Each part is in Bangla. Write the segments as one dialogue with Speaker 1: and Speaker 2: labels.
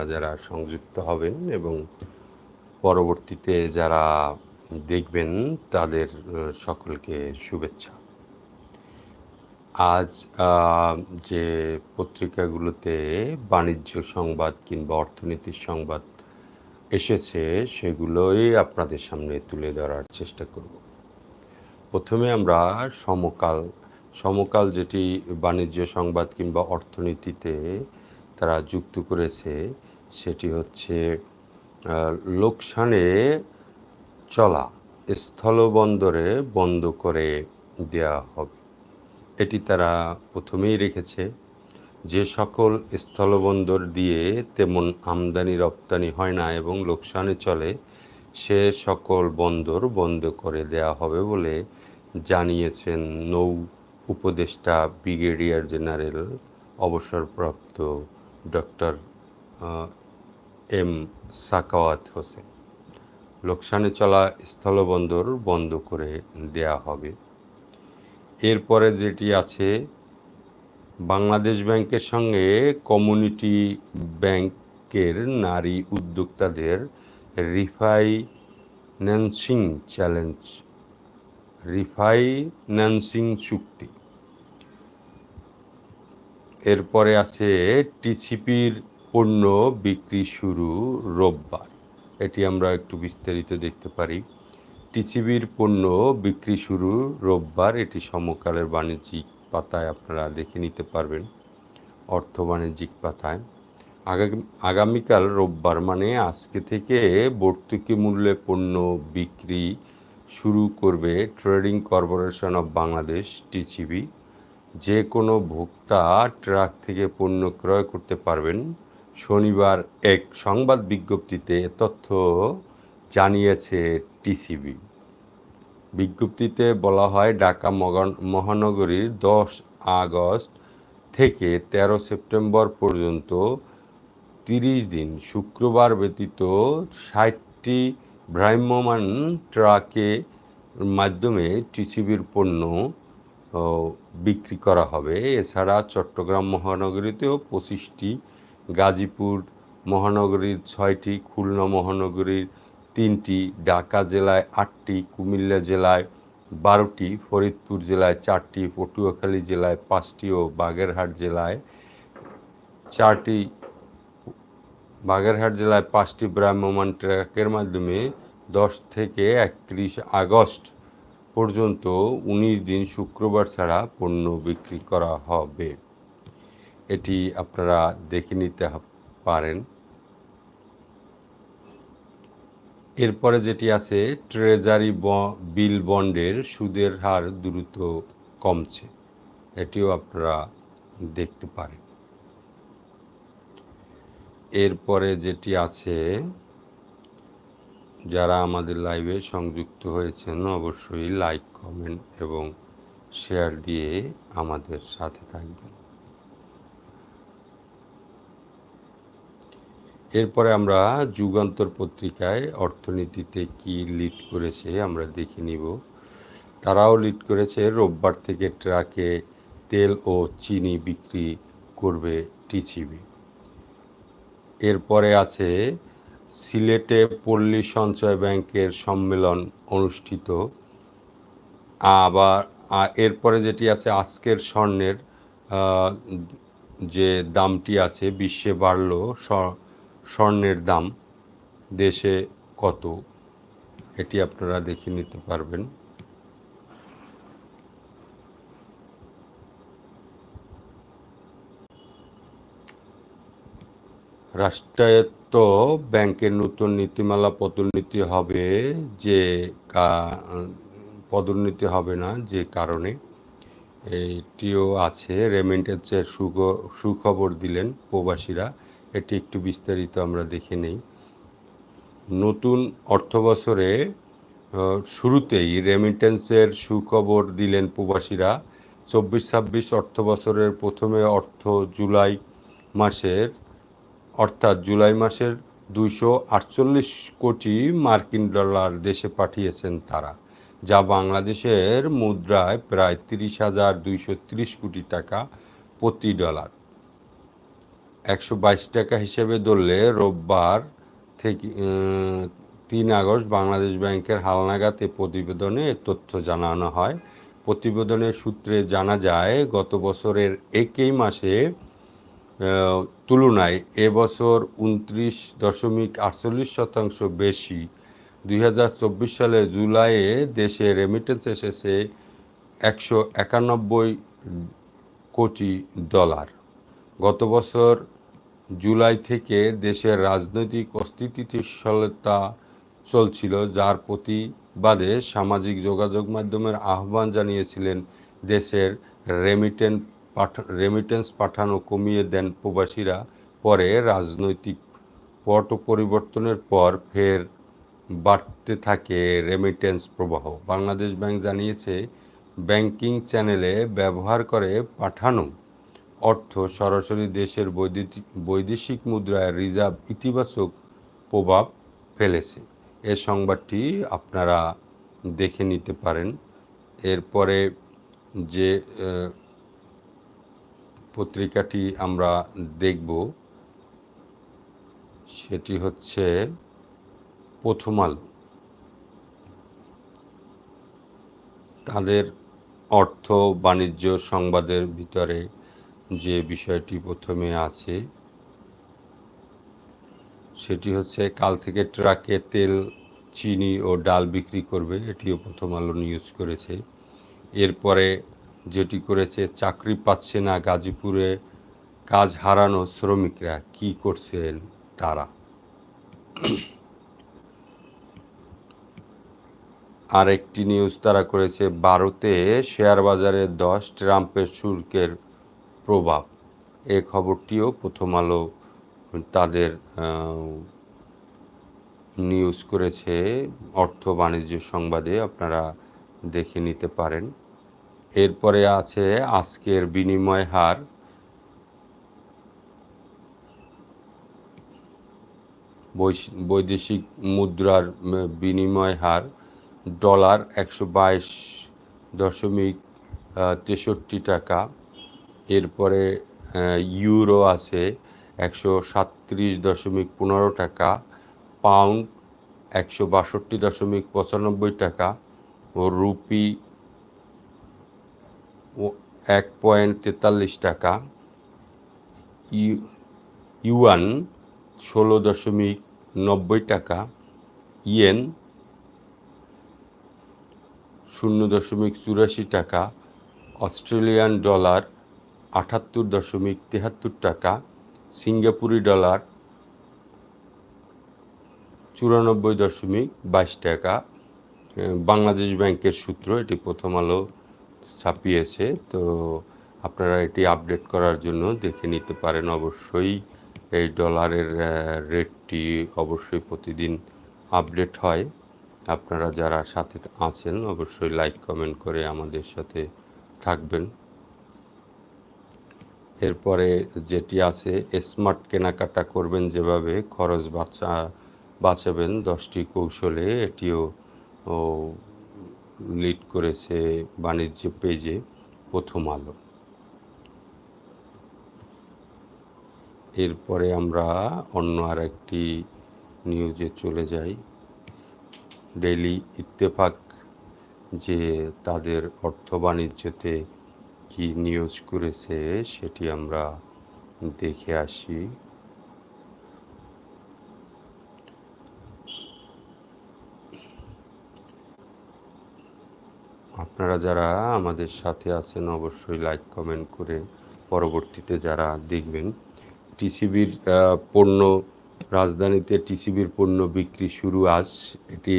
Speaker 1: আপনারা যারা সংযুক্ত হবেন এবং পরবর্তীতে যারা দেখবেন তাদের সকলকে শুভেচ্ছা। আজ যে পত্রিকাগুলোতে বাণিজ্য সংবাদ কিংবা অর্থনীতির সংবাদ এসেছে, সেগুলোই আপনাদের সামনে তুলে ধরার চেষ্টা করব। প্রথমে আমরা সমকাল সমকাল যেটি বাণিজ্য সংবাদ কিংবা অর্থনীতিতে তারা যুক্ত করেছে সেটি হচ্ছে লোকসানে চলা, স্থলবন্দরে বন্ধ করে দেওয়া হবে। এটি তারা প্রথমেই রেখেছে যে সকল স্থলবন্দর দিয়ে তেমন আমদানি, রপ্তানি হয় না এবং লোকসানে চলে, সে সকল বন্দর বন্ধ করে দেওয়া হবে বলে জানিয়েছেন নৌ উপদেষ্টা ব্রিগেডিয়ার জেনারেল অবসরপ্রাপ্ত ডক্টর এম সাকাওয়াত হোসেন। লোকসানে চলা স্থলবন্দর বন্ধ করে দেয়া হবে। এরপরে যেটি আছে, বাংলাদেশ ব্যাংকের সঙ্গে কমিউনিটি ব্যাংকের নারী উদ্যোক্তাদের রিফাইন্যান্সিং চ্যালেঞ্জ রিফাইন্যান্সিং চুক্তি। এরপরে আছে টিসিপির পণ্য বিক্রি শুরু রোববার। এটি আমরা একটু বিস্তারিত দেখতে পারি। টিসিবির পণ্য বিক্রি শুরু রোববার। এটি সমকালের বাণিজ্যিক পাতায় আপনারা দেখে নিতে পারবেন, অর্থ বাণিজ্যিক পাতায়। আগামী আগামীকাল রোববার মানে আজকে থেকে ভর্তুকি মূল্যে পণ্য বিক্রি শুরু করবে trading corporation of Bangladesh, TCB. যে কোনো ভোক্তা ট্রাক থেকে পণ্য ক্রয় করতে পারবেন শনিবার এক সংবাদ বিজ্ঞপ্তিতে তথ্য জানিয়েছে টিসিবি। বিজ্ঞপ্তিতে বলা হয়, ঢাকা মহানগরীর দশ আগস্ট থেকে তেরো সেপ্টেম্বর পর্যন্ত তিরিশ দিন শুক্রবার ব্যতীত ষাটটি ভ্রাম্যমান ট্রাকে মাধ্যমে টিসিবির পণ্য বিক্রি করা হবে। এছাড়া চট্টগ্রাম মহানগরীতেও পঁচিশটি গাজীপুর মহানগরীর ছয়টি, খুলনা মহানগরীর তিনটি, ঢাকা জেলায় আটটি, কুমিল্লা জেলায় বারোটি, ফরিদপুর জেলায় চারটি, পটুয়াখালী জেলায় পাঁচটি ও বাগেরহাট জেলায় চারটি। বাগেরহাট জেলায় পাঁচটি ভ্রাম্যমান ট্রাকের মাধ্যমে দশ থেকে একত্রিশ আগস্ট পর্যন্ত উনিশ দিন শুক্রবার ছাড়া পণ্য বিক্রি করা হবে। এটি আপনারা দেখে নিতে পারেন। এরপরে যেটি আছে, ট্রেজারি বিল বন্ডের সুদের হার দ্রুত কমছে। এটিও আপনারা দেখতে পারেন। এরপরে যেটি আছে, যারা আমাদের লাইভে সংযুক্ত হয়েছেন, অবশ্যই লাইক, কমেন্ট এবং শেয়ার দিয়ে আমাদের সাথে থাকবেন। এরপরে আমরা যুগান্তর পত্রিকায় অর্থনীতিতে কি লিড করেছে আমরা দেখে নিব। তারাও লিড করেছে, রোববার থেকে ট্রাকে তেল ও চিনি বিক্রি করবে টিসিবি। এরপরে আছে সিলেটে পল্লী সঞ্চয় ব্যাংকের সম্মেলন অনুষ্ঠিত। আবার এরপরে যেটি আছে আজকের স্বর্ণের যে দামটি আছে, বিশ্বে বাড়লো স্বর্ণের দাম দেশে কত? এটি আপনারা দেখে নিতে পারবেন। রাষ্ট্রায়ত্ত ব্যাংকের নতুন নীতিমালা পদোন্নতি হবে যে পদোন্নতি হবে না যে কারণে। এটিও আছে, রেমিটেন্সের সুখ সুখবর দিলেন প্রবাসীরা। এটি একটু বিস্তারিত আমরা দেখে নেই। নতুন অর্থবছরে শুরুতেই রেমিটেন্সের সুখবর দিলেন প্রবাসীরা। চব্বিশ ছাব্বিশ অর্থ বছরের প্রথমে অর্থ জুলাই মাসের, অর্থাৎ জুলাই মাসের দুইশো আটচল্লিশ কোটি মার্কিন ডলার দেশে পাঠিয়েছেন তারা, যা বাংলাদেশের মুদ্রায় প্রায় তিরিশ হাজার দুইশো তিরিশ কোটি টাকা প্রতি ডলার। একশো বাইশ টাকা হিসেবে ধরলে রোববার থেকে তিন আগস্ট বাংলাদেশ ব্যাংকের হালনাগাদ এ প্রতিবেদনে তথ্য জানানো হয়। প্রতিবেদনের সূত্রে জানা যায়, গত বছরের একই মাসে তুলনায় এবছর উনত্রিশ দশমিক আটচল্লিশ শতাংশ বেশি। দুই হাজার চব্বিশ সালে জুলাইয়ে দেশে রেমিটেন্স এসেছে একশো একানব্বই কোটি ডলার। গত বছর জুলাই থেকে দেশের রাজনৈতিক অস্থিতিশীলতা চলছিল, যার প্রতিবাদে সামাজিক যোগাযোগ মাধ্যমের আহ্বান জানিয়েছিলেন দেশের রেমিটেন্স পাঠা রেমিটেন্স পাঠানো কমিয়ে দেন প্রবাসীরা। পরে রাজনৈতিক পট পরিবর্তনের পর ফের বাড়তে থাকে রেমিটেন্স প্রবাহ। বাংলাদেশ ব্যাংক জানিয়েছে, ব্যাংকিং চ্যানেলে ব্যবহার করে পাঠানো অর্থ সরাসরি দেশের বৈদেশিক মুদ্রায় রিজার্ভ ইতিবাচক প্রভাব ফেলেছে। এ সংবাদটি আপনারা দেখে নিতে পারেন। এরপরে যে পত্রিকাটি আমরা দেখব, সেটি হচ্ছে প্রথম আলো। তাদের অর্থ বাণিজ্য সংবাদের ভিতরে যে বিষয়টি প্রথমে আছে, সেটি হচ্ছে কাল থেকে ট্রাকে তেল, চিনি ও ডাল বিক্রি করবে। এটিও প্রথম আলো নিউজ করেছে। এরপরে যেটি করেছে, চাকরি পাচ্ছে না গাজীপুরে, কাজ হারানো শ্রমিকরা, কি করছেন তারা? আরেকটি নিউজ তারা করেছে, ভারতে শেয়ার বাজারে দশ, ট্রাম্পের শুল্কের প্রভাব। এ খবরটিও প্রথম আলো তাদের নিউজ করেছে। অর্থ বাণিজ্য সংবাদে আপনারা দেখে নিতে পারেন। এরপরে আছে আজকের বিনিময় হার। বৈদেশিক মুদ্রার বিনিময় হার ডলার একশো বাইশ দশমিক তেষট্টি টাকা। এরপরে ইউরো আছে একশো সাতত্রিশ দশমিক পনেরো টাকা, পাউন্ড একশো বাষট্টি দশমিক পঁচানব্বই টাকা, ও রুপি এক পয়েন্ট তেতাল্লিশ টাকা, ইউ- ইউয়ান ষোলো দশমিক নব্বই টাকা, ইয়েন শূন্য দশমিক চুরাশি টাকা, অস্ট্রেলিয়ান ডলার আটাত্তর দশমিক তেহাত্তর টাকা, সিঙ্গাপুরি ডলার চুরানব্বই দশমিক বাইশ টাকা বাংলাদেশ ব্যাংকের সূত্র এটি প্রথম আলো ছাপিয়েছে, তো আপনারা এটি আপডেট করার জন্য দেখে নিতে পারেন অবশ্যই। এই ডলারের রেটটি অবশ্যই প্রতিদিন আপডেট হয়। আপনারা যারা সাথে আছেন অবশ্যই লাইক, কমেন্ট করে আমাদের সাথে থাকবেন। এরপরে যেটি আছে স্মার্ট কেনাকাটা করবেন যেভাবে, খরচ বাঁচা, বাঁচাবেন দশটি কৌশলে, এটিও লিড করেছে বাণিজ্য পেজে প্রথম আলো। এরপরে আমরা অন্য আর একটি নিউজে চলে যাই। ডেলি ইত্তেফাক যে তাদের অর্থ বাণিজ্যতে কি নিউজ করেছে সেটি আমরা দেখে আসি। আপনারা যারা আমাদের সাথে আছেন অবশ্যই লাইক কমেন্ট করে পরবর্তীতে যারা দেখবেন। টিসিবির পণ্য, রাজধানীতে টিসিবির পণ্য বিক্রি শুরু আজ। এটি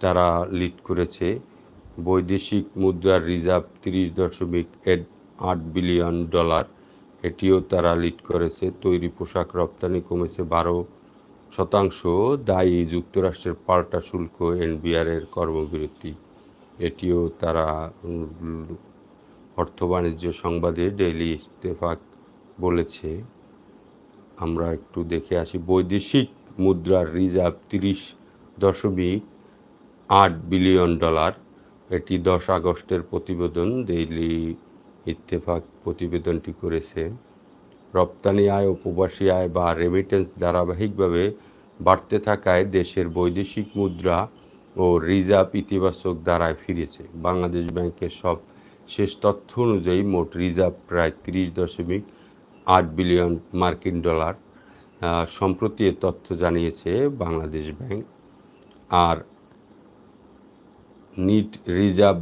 Speaker 1: তারা লিড করেছে। বৈদেশিক মুদ্রার রিজার্ভ তিরিশ দশমিক আট বিলিয়ন ডলার। এটিও তারা লিড করেছে। তৈরি পোশাক রপ্তানি কমেছে বারো শতাংশ। দায়ী যুক্তরাষ্ট্রের পাল্টা শুল্ক এনবিআরের কর্মবিরতি। এটিও তারা অর্থ বাণিজ্য সংবাদে ডেইলি ইস্তেফাক বলেছে। আমরা একটু দেখে আসি। বৈদেশিক মুদ্রার রিজার্ভ তিরিশ দশমিক আট বিলিয়ন ডলার। এটি দশ আগস্টের প্রতিবেদন ডেইলি ইত্তেফাক প্রতিবেদনটি করেছে। রপ্তানি আয় উপবাসী আয় বা রেমিটেন্স ধারাবাহিকভাবে বাড়তে থাকায় দেশের বৈদেশিক মুদ্রা ও রিজার্ভ ইতিবাচক ধারায় ফিরেছে। বাংলাদেশ ব্যাংকের সব শেষ তথ্য অনুযায়ী মোট রিজার্ভ প্রায় তিরিশ দশমিক আট বিলিয়ন মার্কিন ডলার। সম্প্রতি এ তথ্য জানিয়েছে বাংলাদেশ ব্যাংক। আর নিট রিজার্ভ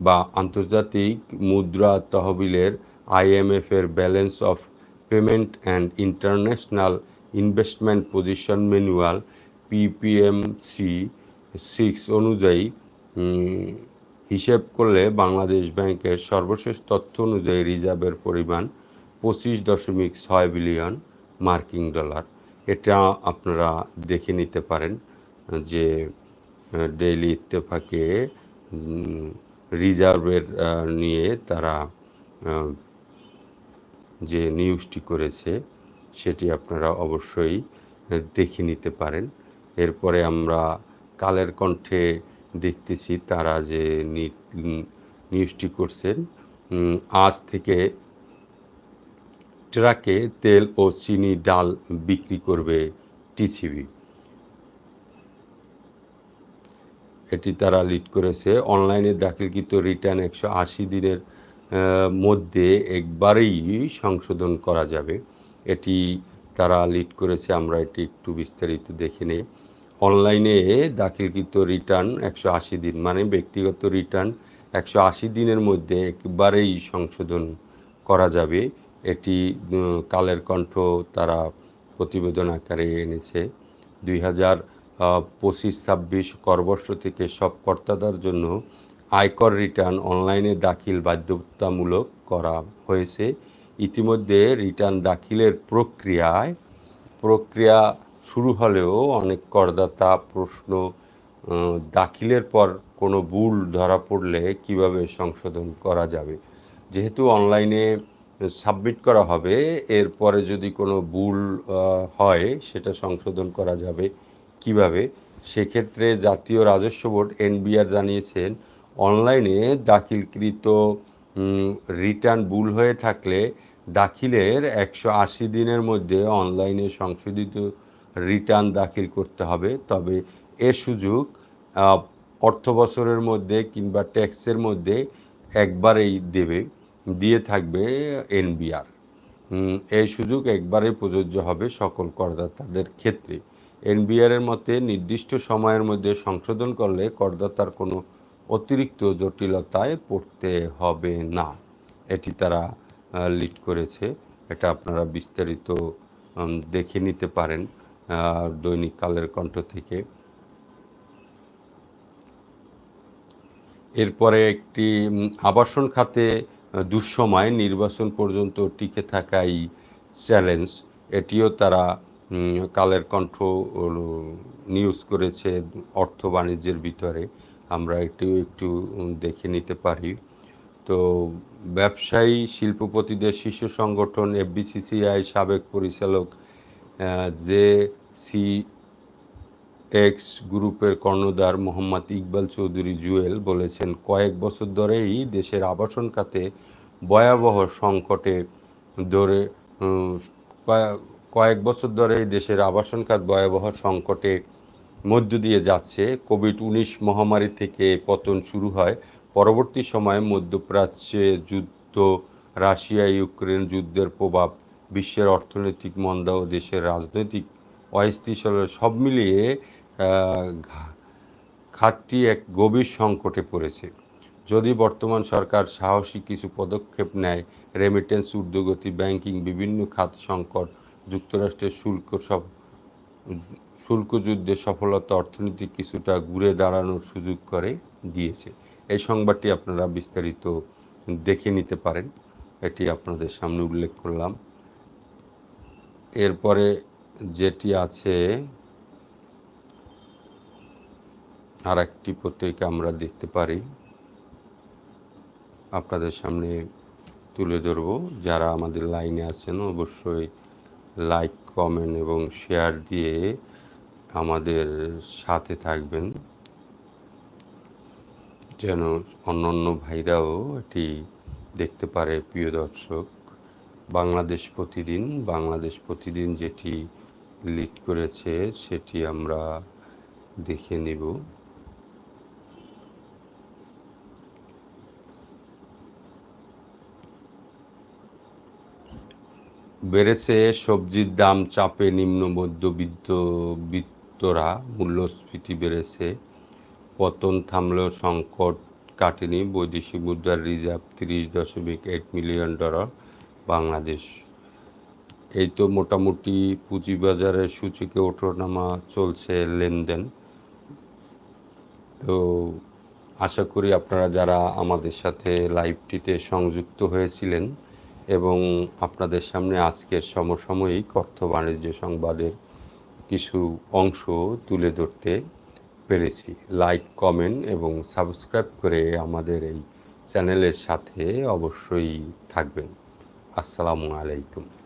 Speaker 1: বা আন্তর্জাতিক মুদ্রা তহবিলের আইএমএফ এর balance of payment and international investment position manual PPMC six অনুযায়ী হিসেব করলে বাংলাদেশ ব্যাংকের সর্বশেষ তথ্য অনুযায়ী রিজার্ভের পরিমাণ পঁচিশ দশমিক ছয় বিলিয়ন মার্কিন ডলার। এটা আপনারা দেখে নিতে পারেন যে ডেইলি ইত্তেফাকে রিজার্ভের নিয়ে তারা যে নিউজটি করেছে, সেটি আপনারা অবশ্যই দেখে নিতে পারেন। এরপরে আমরা কালের কণ্ঠে দেখতেছি তারা যে নিউজটি করছেন। আজ থেকে ট্রাকে তেল ও চিনি ডাল বিক্রি করবে টিসিবি এটি তারা লিড করেছে। অনলাইনে দাখিলকৃত রিটার্ন একশো আশি দিনের মধ্যে একবারেই সংশোধন করা যাবে। এটি তারা লিড করেছে, আমরা এটি একটু বিস্তারিত দেখে নেই। অনলাইনে দাখিলকৃত রিটার্ন একশো আশি দিন মানে ব্যক্তিগত রিটার্ন একশো আশি দিনের মধ্যে একবারেই সংশোধন করা যাবে। এটি কালের কণ্ঠ তারা প্রতিবেদন আকারে এনেছে। দুই হাজার পঁচিশ, ছাব্বিশ করবর্ষ থেকে সব কর্তাদের জন্য আয়কর রিটার্ন অনলাইনে দাখিল বাধ্যতামূলক করা হয়েছে। ইতিমধ্যে রিটার্ন দাখিলের প্রক্রিয়ায়, প্রক্রিয়া শুরু হলেও অনেক করদাতা প্রশ্ন দাখিলের পর কোনো ভুল ধরা পড়লে কীভাবে সংশোধন করা যাবে? যেহেতু অনলাইনে সাবমিট করা হবে, এরপরে যদি কোনো ভুল হয়, সেটা সংশোধন করা যাবে। কীভাবে? সেক্ষেত্রে জাতীয় রাজস্ব বোর্ড এনবিআর জানিয়েছেন, অনলাইনে দাখিলকৃত রিটার্ন ভুল হয়ে থাকলে দাখিলের একশো আশি দিনের মধ্যে অনলাইনে সংশোধিত রিটার্ন দাখিল করতে হবে। তবে এ সুযোগ অর্থ বছরের মধ্যে কিংবা ট্যাক্সের মধ্যে একবারেই দেবে, দিয়ে থাকবে এনবিআর। এই সুযোগ একবারেই প্রযোজ্য হবে সকল করদাতাদের ক্ষেত্রে। এনবিআর এর মতে নির্দিষ্ট সময়ের মধ্যে সংশোধন করলে করদাতার কোনো অতিরিক্ত জটিলতায় পড়তে হবে না। এটি তারা লিড করেছে। এটা আপনারা বিস্তারিত দেখে নিতে পারেন দৈনিক কালের কণ্ঠ থেকে। এরপরে একটি আবাসন খাতে দুঃসময় নির্বাচন পর্যন্ত টিকে থাকাই চ্যালেঞ্জ। এটিও তারা কালের কণ্ঠ নিউজ করেছে অর্থ বাণিজ্যের ভিতরে। আমরা একটু একটু দেখে নিতে পারি। তো ব্যবসায়ী, শিল্পপতিদের শীর্ষ সংগঠন, এফবিসিসিআই সাবেক পরিচালক যে সি এক্স গ্রুপের কর্ণধার মোহাম্মদ ইকবাল চৌধুরী জুয়েল বলেছেন, কয়েক বছর ধরেই দেশের আবাসন খাতে ভয়াবহ সংকটে ধরে কয়েক বছর ধরে এই দেশের আবাসন খাত ভয়াবহ সংকটে মধ্য দিয়ে যাচ্ছে। কোভিড উনিশ মহামারী থেকে পতন শুরু হয়। পরবর্তী সময়ে মধ্যপ্রাচ্যে যুদ্ধ, রাশিয়া, ইউক্রেন যুদ্ধের প্রভাব, বিশ্বের অর্থনৈতিক মন্দা ও দেশের রাজনৈতিক অস্থিতিশীল সব মিলিয়ে খাতটি এক গভীর সংকটে পড়েছে। যদি বর্তমান সরকার সাহসী কিছু পদক্ষেপ নেয় রেমিটেন্স ঊর্ধ্বগতি ব্যাংকিং বিভিন্ন খাত সংকট যুক্তরাষ্ট্রের শুল্ক সব, শুল্ক যুদ্ধে সফলতা অর্থনীতি কিছুটা ঘুরে দাঁড়ানোর সুযোগ করে দিয়েছে। এই সংবাদটি আপনারা বিস্তারিত দেখে নিতে পারেন। এটি আপনাদের সামনে উল্লেখ করলাম। এরপরে যেটি আছে আর একটি পত্রিকা আমরা দেখতে পারি। আপনাদের সামনে তুলে ধরব। যারা আমাদের লাইনে আছেন, অবশ্যই লাইক কমেন্ট এবং শেয়ার দিয়ে আমাদের সাথে থাকবেন। যেন অন্যান্য ভাইরাও এটি দেখতে পারে, প্রিয় দর্শক। বাংলাদেশ প্রতিদিন বাংলাদেশ প্রতিদিন যেটি লিড করেছে, সেটি আমরা দেখে নিব। বেড়েছে, সবজির দাম চাপে নিম্ন মধ্যবিত্ত বিত্তরা মূল্যস্ফীতি বেড়েছে। পতন থামলেও সংকট কাটেনি। বৈদেশিক মুদ্রার রিজার্ভ তিরিশ দশমিক এইট মিলিয়ন ডলার বাংলাদেশ। এই তো মোটামুটি পুঁজিবাজারের সূচিকে ওঠানামা চলছে লেনদেন। তো আশা করি আপনারা যারা আমাদের সাথে লাইভটিতে সংযুক্ত হয়েছিলেন এবং আপনাদের সামনে আজকের সমসাময়িক অর্থ বাণিজ্য সংবাদের কিছু অংশ তুলে ধরতে পেরেছি। লাইক কমেন্ট এবং সাবস্ক্রাইব করে আমাদের এই চ্যানেলের সাথে অবশ্যই থাকবেন। আসসালামু আলাইকুম।